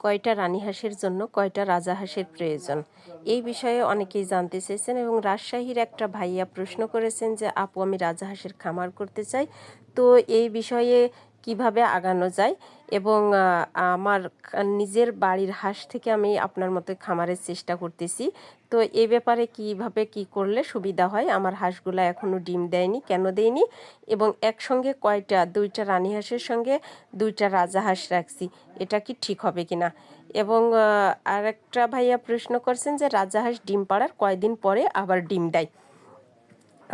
কয়টা রানী হাঁসের জন্য কয়টা রাজা হাঁসের প্রয়োজন? এই বিষয়ে অনেকেই জানতে চেয়েছেন এবং রাজশাহীর একটা ভাইয়া প্রশ্ন করেছেন যে, আপু, আমি রাজা হাঁসের খামার করতে চাই। তো এই বিষয়ে কীভাবে আগানো যায় এবং আমার নিজের বাড়ির হাঁস থেকে আমি আপনার মতো খামারের চেষ্টা করতেছি। তো এ ব্যাপারে কীভাবে কি করলে সুবিধা হয়? আমার হাঁসগুলো এখনও ডিম দেয়নি, কেন দেয়নি? এবং একসঙ্গে কয়টা, দুইটা রানী হাঁসের সঙ্গে দুইটা রাজা হাঁস রাখছি, এটা কি ঠিক হবে কি না এবং আরেকটা ভাইয়া প্রশ্ন করছেন যে রাজা হাঁস ডিম পাড়ার কয়দিন পরে আবার ডিম দেয়?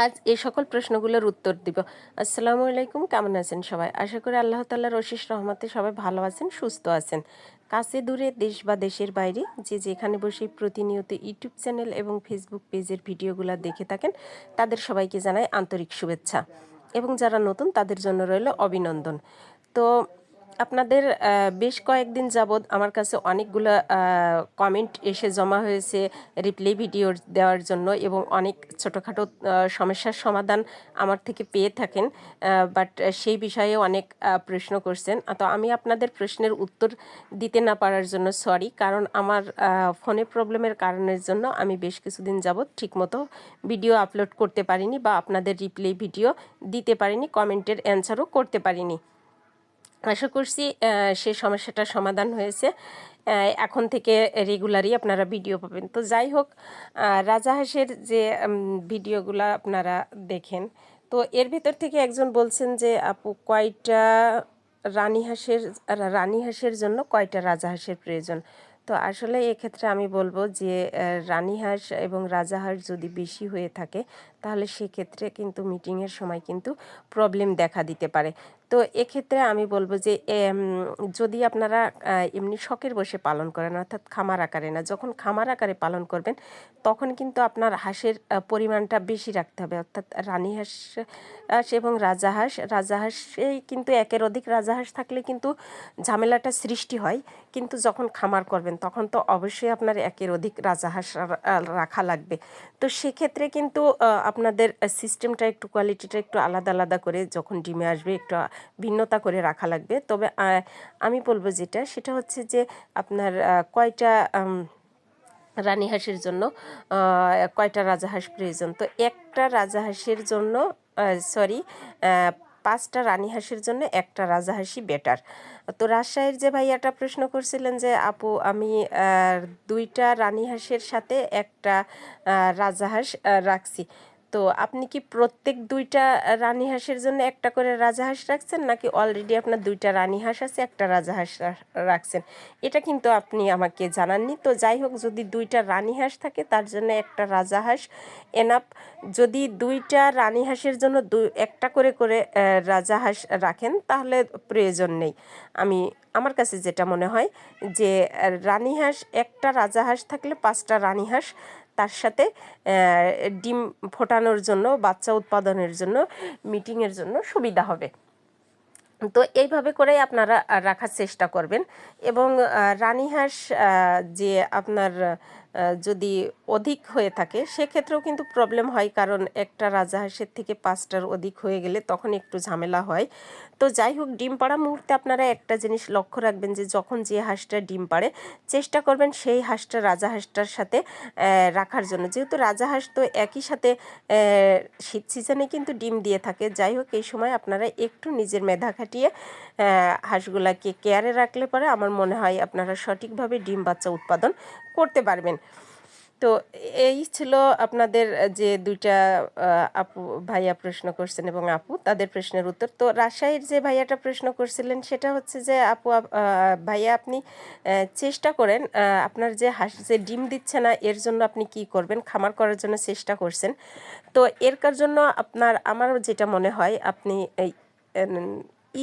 আজ এই সকল প্রশ্নগুলোর উত্তর দিব। আসসালামু আলাইকুম, কেমন আছেন সবাই? আশা করি আল্লাহ তাল্লাহর অশিস রহমতে সবাই ভালো আছেন, সুস্থ আছেন। কাছে দূরে দেশ বা দেশের বাইরে যে যেখানে বসে প্রতিনিয়ত ইউটিউব চ্যানেল এবং ফেসবুক পেজের ভিডিওগুলো দেখে থাকেন, তাদের সবাইকে জানাই আন্তরিক শুভেচ্ছা। এবং যারা নতুন, তাদের জন্য রইল অভিনন্দন। তো আপনাদের বেশ কয়েকদিন যাবৎ আমার কাছে অনেকগুলো কমেন্ট এসে জমা হয়েছে রিপ্লাই ভিডিও দেওয়ার জন্য এবং অনেক ছোটোখাটো সমস্যার সমাধান আমার থেকে পেয়ে থাকেন বাট সেই বিষয়ে অনেক প্রশ্ন করছেন। তো আমি আপনাদের প্রশ্নের উত্তর দিতে না পারার জন্য সরি কারণ আমার ফোনে প্রবলেমের কারণের জন্য আমি বেশ কিছুদিন যাবৎ ঠিকমতো ভিডিও আপলোড করতে পারিনি বা আপনাদের রিপ্লাই ভিডিও দিতে পারিনি কমেন্টের অ্যান্সারও করতে পারিনি। আশা করছি সেই সমস্যাটার সমাধান হয়েছে। এখন থেকে রেগুলারই আপনারা ভিডিও পাবেন। তো যাই হোক রাজা হাঁসের যে ভিডিওগুলো আপনারা দেখেন, তো এর ভেতর থেকে একজন বলছেন যে, আপু, কয়টা রানী হাঁসের রানী হাঁসের জন্য কয়টা রাজা হাঁসের প্রয়োজন? তো আসলে এক্ষেত্রে আমি বলব যে রানী হাঁস এবং রাজা হাঁস যদি বেশি হয়ে থাকে, তাহলে সেক্ষেত্রে কিন্তু মিটিংয়ের সময় কিন্তু প্রবলেম দেখা দিতে পারে। তো এক্ষেত্রে আমি বলব যে যদি আপনারা এমনি শখের বসে পালন করেন, অর্থাৎ খামার আকারে না, যখন খামার আকারে পালন করবেন, তখন কিন্তু আপনার হাঁসের পরিমাণটা বেশি রাখতে হবে। অর্থাৎ রানী হাঁস হাঁস এবং রাজা হাঁস, রাজা কিন্তু একের অধিক রাজা হাঁস থাকলে কিন্তু ঝামেলাটা সৃষ্টি হয়। কিন্তু যখন খামার করবেন, তখন তো অবশ্যই আপনার একের অধিক রাজা হাঁস রাখা লাগবে। তো সেক্ষেত্রে কিন্তু আপনাদের সিস্টেমটা একটু কোয়ালিটিটা একটু আলাদা আলাদা করে যখন ডিমে আসবে, একটু ভিন্নতা করে রাখা লাগবে। তবে আমি বলব যেটা, সেটা হচ্ছে যে আপনার কয়টা রানী হাঁসের জন্য কয়টা রাজাহাঁস প্রয়োজন? তো একটা রাজাহাঁসের জন্য সরি পাঁচটা রানী হাঁসের জন্য একটা রাজাহাঁসই বেটার। তো রাজশাহীর যে ভাইয়াটা প্রশ্ন করছিলেন যে, আপু, আমি দুইটা রানী হাঁসের সাথে একটা রাজাহাঁস রাখছি। তো আপনি কি প্রত্যেক দুইটা রানী হাঁসের জন্য একটা করে রাজাহাঁস রাখছেন নাকি অলরেডি আপনার দুইটা রানী হাঁস আছে একটা রাজাহাঁস রা- রাখছেন? এটা কিন্তু আপনি আমাকে জানাননি। তো যাই হোক যদি দুইটা রানী হাঁস থাকে তার জন্য একটা রাজাহাঁস এনাপ যদি দুইটা রানী হাঁসের জন্য দুই একটা করে করে আহ, রাজাহাঁস রাখেন তাহলে প্রয়োজন নেই। আমি আমার কাছে যেটা মনে হয় যে রানী হাঁস একটা রাজাহাঁস থাকলে পাঁচটা রানী হাঁস তার সাথে ডিম ফোটানোর জন্য, বাচ্চা উৎপাদনের জন্য, মিটিংয়ের জন্য সুবিধা হবে। তো এইভাবে করেই আপনারা রাখার চেষ্টা করবেন। এবং রানী হাঁস যে আপনার যদি অধিক হয়ে থাকে, সেক্ষেত্রেও কিন্তু প্রবলেম হয়। কারণ একটা রাজাহাঁসের থেকে পাঁচটার অধিক হয়ে গেলে তখন একটু ঝামেলা হয়। তো যাই হোক, ডিম পাড়া মুহূর্তে আপনারা একটা জিনিস লক্ষ্য রাখবেন যে, যখন যে হাঁসটা ডিম পাড়ে, চেষ্টা করবেন সেই হাঁসটা, রাজা হাঁসটার সাথে রাখার জন্য। যেহেতু রাজা হাঁস তো একই সাথে শীত সিজনে কিন্তু ডিম দিয়ে থাকে। যাই হোক, এই সময় আপনারা একটু নিজের মেধা খাটিয়ে হাঁসগুলাকে কেয়ারে রাখলে পরে আমার মনে হয় আপনারা সঠিকভাবে ডিম বাচ্চা উৎপাদন করতে পারবেন। তো এই ছিল আপনাদের যে দুইটা আপু, ভাইয়া প্রশ্ন করছেন এবং আপু, তাদের প্রশ্নের উত্তর। তো রাজশাহীর যে ভাইয়াটা প্রশ্ন করছিলেন, সেটা হচ্ছে যে, আপু ভাইয়া আপনি চেষ্টা করেন আপনার যে হাঁস, যে ডিম দিচ্ছে না, এর জন্য আপনি কি করবেন? খামার করার জন্য চেষ্টা করছেন। তো এর কার জন্য আপনার, আমার যেটা মনে হয়, আপনি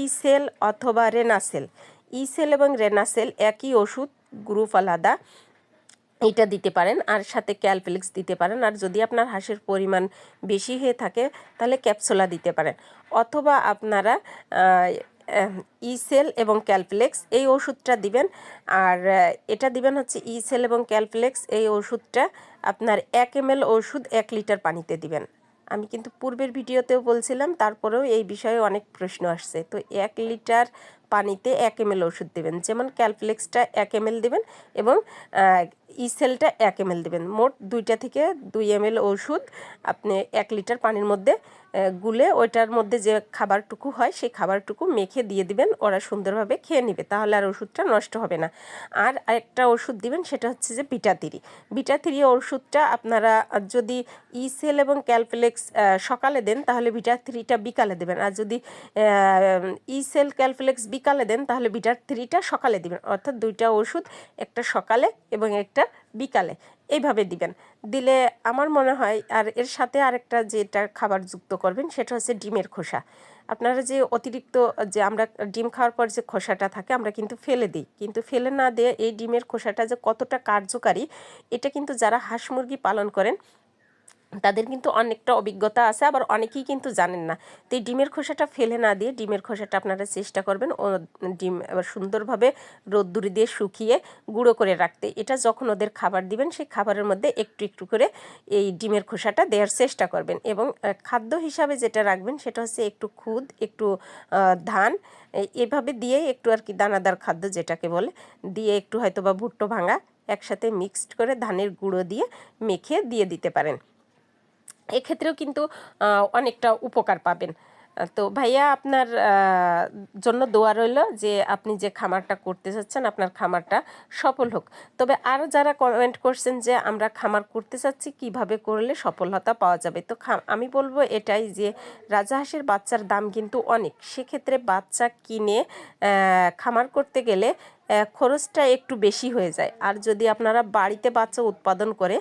ই সেল অথবা রেনাসেল। ই সেল এবং রেনাসেল একই ওষুধ গ্রুপ আলাদা। এটা দিতে পারেন আর সাথে ক্যালপ্লেক্স দিতে পারেন। আর যদি আপনার হাঁসের পরিমাণ বেশি হয়ে থাকে, তাহলে ক্যাপসুলা দিতে পারেন। অথবা আপনারা ইসেল এবং ক্যালপ্লেক্স এই ওষুধটা দিবেন। আর এটা দিবেন হচ্ছে ইসেল এবং ক্যালপ্লেক্স এই ওষুধটা আপনার এক এম ওষুধ এক লিটার পানিতে দিবেন। আমি কিন্তু পূর্বের ভিডিওতেও বলছিলাম, তারপরেও এই বিষয়ে অনেক প্রশ্ন আসছে। তো এক লিটার পানিতে এক এম ওষুধ দেবেন। যেমন ক্যালফ্লেক্সটা এক এম এল দেবেন এবং ইসেলটা এক এম দেবেন। মোট দুইটা থেকে দুই এম ওষুধ আপনি এক লিটার পানির মধ্যে গুলে ওইটার মধ্যে যে খাবারটুকু হয় সেই খাবারটুকু মেখে দিয়ে দিবেন। ওরা সুন্দরভাবে খেয়ে নেবে, তাহলে আর ওষুধটা নষ্ট হবে না। আর আরেকটা ওষুধ দিবেন, সেটা হচ্ছে যে বিটাতিরি। বিটাতিরি ওষুধটা আপনারা যদি ইসেল এবং ক্যালফ্লেক্স সকালে দেন, তাহলে বিটা থ্রিটা বিকালে দেবেন। আর যদি ইসেল ক্যালফ্লেক্স বিকালে দেন, তাহলে বিটা থ্রিটা সকালে দিবেন। অর্থাৎ দুইটা ওষুধ, একটা সকালে এবং একটা বিকালে। এইভাবে দিবেন। দিলে আমার মনে হয়, আর এর সাথে আরেকটা যেটা খাবার যুক্ত করবেন, সেটা হচ্ছে ডিমের খোসা। আপনারা যে অতিরিক্ত, যে আমরা ডিম খাওয়ার পর যে খোসাটা থাকে, আমরা কিন্তু ফেলে দিই। কিন্তু ফেলে না দিয়ে এই ডিমের খোসাটা যে কতটা কার্যকারী, এটা কিন্তু যারা হাঁস মুরগি পালন করেন তাদের কিন্তু অনেকটা অভিজ্ঞতা আছে, আবার অনেকেই কিন্তু জানেন না। তো এই ডিমের খোসাটা ফেলে না দিয়ে ডিমের খোসাটা আপনারা চেষ্টা করবেন ও ডিম এবার সুন্দরভাবে রোদ্দুরি দিয়ে শুকিয়ে গুঁড়ো করে রাখতে। এটা যখন ওদের খাবার দিবেন, সেই খাবারের মধ্যে একটু একটু করে এই ডিমের খোসাটা দেওয়ার চেষ্টা করবেন এবং খাদ্য হিসাবে যেটা রাখবেন সেটা হচ্ছে একটু খুদ, একটু ধান এভাবে দিয়ে একটু আর কি দানাদার খাদ্য যেটাকে বলে, দিয়ে একটু হয়তো বা ভুট্টো ভাঙা একসাথে মিক্সড করে ধানের গুঁড়ো দিয়ে মেখে দিয়ে দিতে পারেন। এক্ষেত্রেও কিন্তু অনেকটা উপকার পাবেন। তো ভাইয়া আপনার জন্য দোয়া রইল যে আপনি যে খামারটা করতে চাচ্ছেন, আপনার খামারটা সফল হোক। তবে আরও যারা কমেন্ট করছেন যে আমরা খামার করতে চাচ্ছি, কীভাবে করলে সফলতা পাওয়া যাবে? তো আমি বলব এটাই যে রাজাহাঁসের বাচ্চার দাম কিন্তু অনেক। সেক্ষেত্রে বাচ্চা কিনে খামার করতে গেলে খরচটা একটু বেশি হয়ে যায়। আর যদি আপনারা বাড়িতে বাচ্চা উৎপাদন করে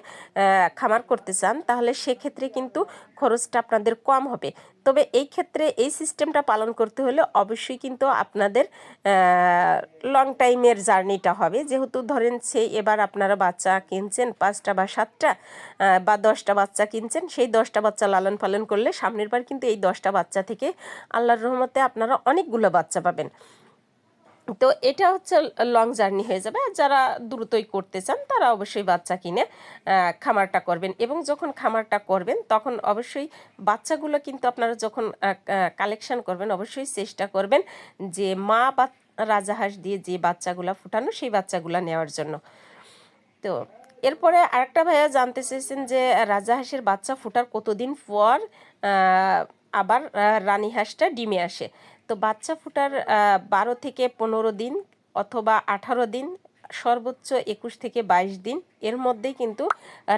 খামার করতে চান, তাহলে সেক্ষেত্রে কিন্তু খরচটা আপনাদের কম হবে। তবে এই ক্ষেত্রে এই সিস্টেমটা পালন করতে হলে অবশ্যই কিন্তু আপনাদের লং টাইমের জার্নিটা হবে। যেহেতু ধরেন সেই এবার আপনারা বাচ্চা কিনছেন, পাঁচটা বা সাতটা বা দশটা বাচ্চা কিনছেন, সেই দশটা বাচ্চা লালন পালন করলে সামনের বার কিন্তু এই দশটা বাচ্চা থেকে আল্লাহর রহমতে আপনারা অনেকগুলো বাচ্চা পাবেন। তো এটা হচ্ছে লং জার্নি হয়ে যাবে। যারা দ্রুতই করতে চান, তারা অবশ্যই বাচ্চা কিনে খামারটা করবেন। এবং যখন খামারটা করবেন, তখন অবশ্যই বাচ্চাগুলো কিন্তু আপনারা যখন কালেকশন করবেন, অবশ্যই চেষ্টা করবেন যে মা বা রাজাহাঁস দিয়ে যে বাচ্চাগুলো ফুটানো, সেই বাচ্চাগুলো নেওয়ার জন্য। তো এরপরে আরেকটা ভাইয়া জানতে চেয়েছেন যে রাজাহাঁসের বাচ্চা ফোটার কতদিন পর আবার রানী হাঁসটা ডিমে আসে? তো বাচ্চা ফুটার বারো থেকে পনেরো দিন অথবা আঠারো দিন, সর্বোচ্চ একুশ থেকে বাইশ দিন, এর মধ্যেই কিন্তু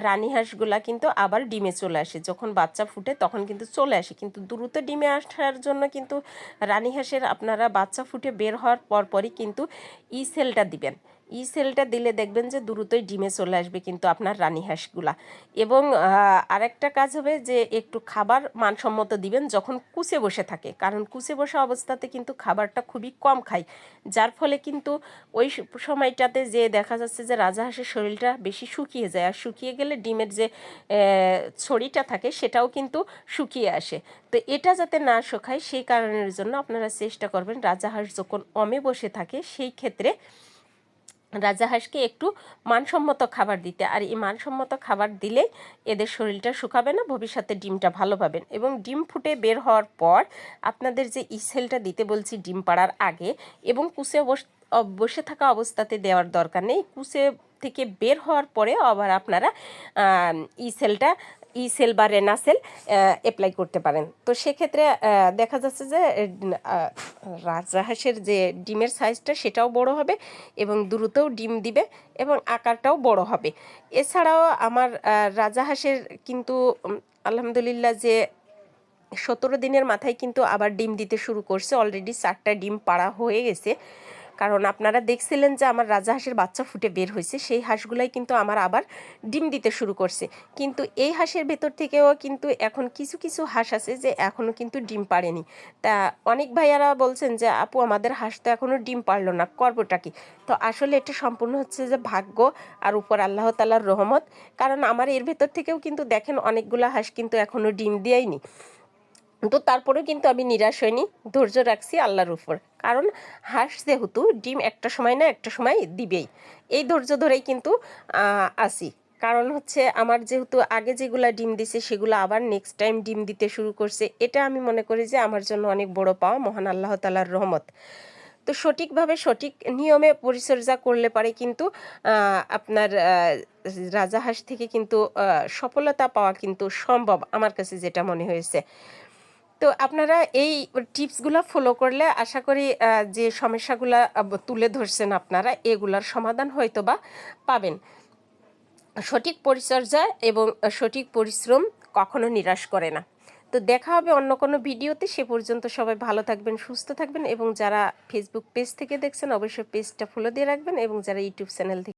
রানী হাঁসগুলা কিন্তু আবার ডিমে চলে আসে। যখন বাচ্চা ফুটে তখন কিন্তু চলে আসে। কিন্তু দ্রুত ডিমে আসার জন্য কিন্তু রানী হাঁসের আপনারা বাচ্চা ফুটে বের হওয়ার পরপরই কিন্তু ই সেলটা দিবেন। ই সেলটা দিলে দেখবেন যে দ্রুতই ডিমে চলে আসবে কিন্তু আপনার রানী হাঁসগুলা। এবং আরেকটা কাজ হবে যে একটু খাবার মানসম্মত দিবেন যখন কুচে বসে থাকে। কারণ কুচে বসা অবস্থাতে কিন্তু খাবারটা খুবই কম খায় যার ফলে কিন্তু ওই সময়টাতে যে দেখা যাচ্ছে যে রাজাহাঁসের শরীরটা বেশি শুকিয়ে যায়। আর শুকিয়ে গেলে ডিমের যে ছড়িটা থাকে সেটাও কিন্তু শুকিয়ে আসে। তো এটা যাতে না শুকায় সেই কারণের জন্য আপনারা চেষ্টা করবেন রাজাহাঁস যখন অমে বসে থাকে সেই ক্ষেত্রে রাজাহাঁসকে একটু মানসম্মত খাবার দিতে। আর এই মানসম্মত খাবার দিলে এদের শরীরটা শুকাবে না, ভবিষ্যতে ডিমটা ভালো পাবেন। এবং ডিম ফুটে বের হওয়ার পর আপনাদের যে ইসেলটা দিতে বলছি ডিম পাড়ার আগে, এবং কুসে বসে থাকা অবস্থাতে দেওয়ার দরকার নেই। কুসে থেকে বের হওয়ার পরে আবার আপনারা ইসেলটা ই সেল বা রেনা সেল অ্যাপ্লাই করতে পারেন। তো সেক্ষেত্রে দেখা যাচ্ছে যে রাজহাঁসের যে ডিমের সাইজটা সেটাও বড় হবে এবং দ্রুতও ডিম দিবে এবং আকারটাও বড় হবে। এছাড়াও আমার রাজাহাঁসের কিন্তু আলহামদুলিল্লাহ যে সতেরো দিনের মাথায় কিন্তু আবার ডিম দিতে শুরু করছে। অলরেডি চারটা ডিম পাড়া হয়ে গেছে। কারণ আপনারা দেখছিলেন যে আমার রাজা হাঁসের বাচ্চা ফুটে বের হয়েছে, সেই হাঁসগুলাই কিন্তু আমার আবার ডিম দিতে শুরু করছে। কিন্তু এই হাঁসের ভেতর থেকেও কিন্তু এখন কিছু কিছু হাঁস আছে যে এখনও কিন্তু ডিম পাড়েনি। তা অনেক ভাইয়ারা বলছেন যে, আপু, আমাদের হাঁস তো এখনও ডিম পারল না, করবোটা কি? তো আসলে এটা সম্পূর্ণ হচ্ছে যে ভাগ্য আর উপর আল্লাহ তালার রহমত, কারণ আমার এর ভেতর থেকেও কিন্তু দেখেন অনেকগুলো হাঁস কিন্তু এখনও ডিম দেয়নি তো তারপরেও কিন্তু আমি নিরাশ হইনি, ধৈর্য রাখছি আল্লাহর উপর। কারণ হাঁস যেহেতু ডিম একটা সময় না, একটা সময় দিবেই। এই ধৈর্য ধরেই কিন্তু আসি কারণ হচ্ছে আমার যেহেতু আগে যেগুলা ডিম দিছে সেগুলো আবার নেক্সট টাইম ডিম দিতে শুরু করছে, এটা আমি মনে করি যে আমার জন্য অনেক বড় পাওয়া, মহান আল্লাহ তালার রহমত। তো সঠিকভাবে সঠিক নিয়মে পরিচর্যা করলে পারে কিন্তু আপনার রাজাহাঁস থেকে কিন্তু সফলতা পাওয়া কিন্তু সম্ভব আমার কাছে যেটা মনে হয়েছে। তো আপনারা এই টিপসগুলো ফলো করলে আশা করি যে সমস্যাগুলো তুলে ধরছেন আপনারা, এগুলার সমাধান হয়তো বা পাবেন। সঠিক পরিচর্যা এবং সঠিক পরিশ্রম কখনো নিরাশ করে না। তো দেখা হবে অন্য কোনো ভিডিওতে। সে পর্যন্ত সবাই ভালো থাকবেন, সুস্থ থাকবেন এবং যারা ফেসবুক পেজ থেকে দেখছেন, অবশ্যই পেজটা ফলো দিয়ে রাখবেন এবং যারা ইউটিউব চ্যানেল থেকে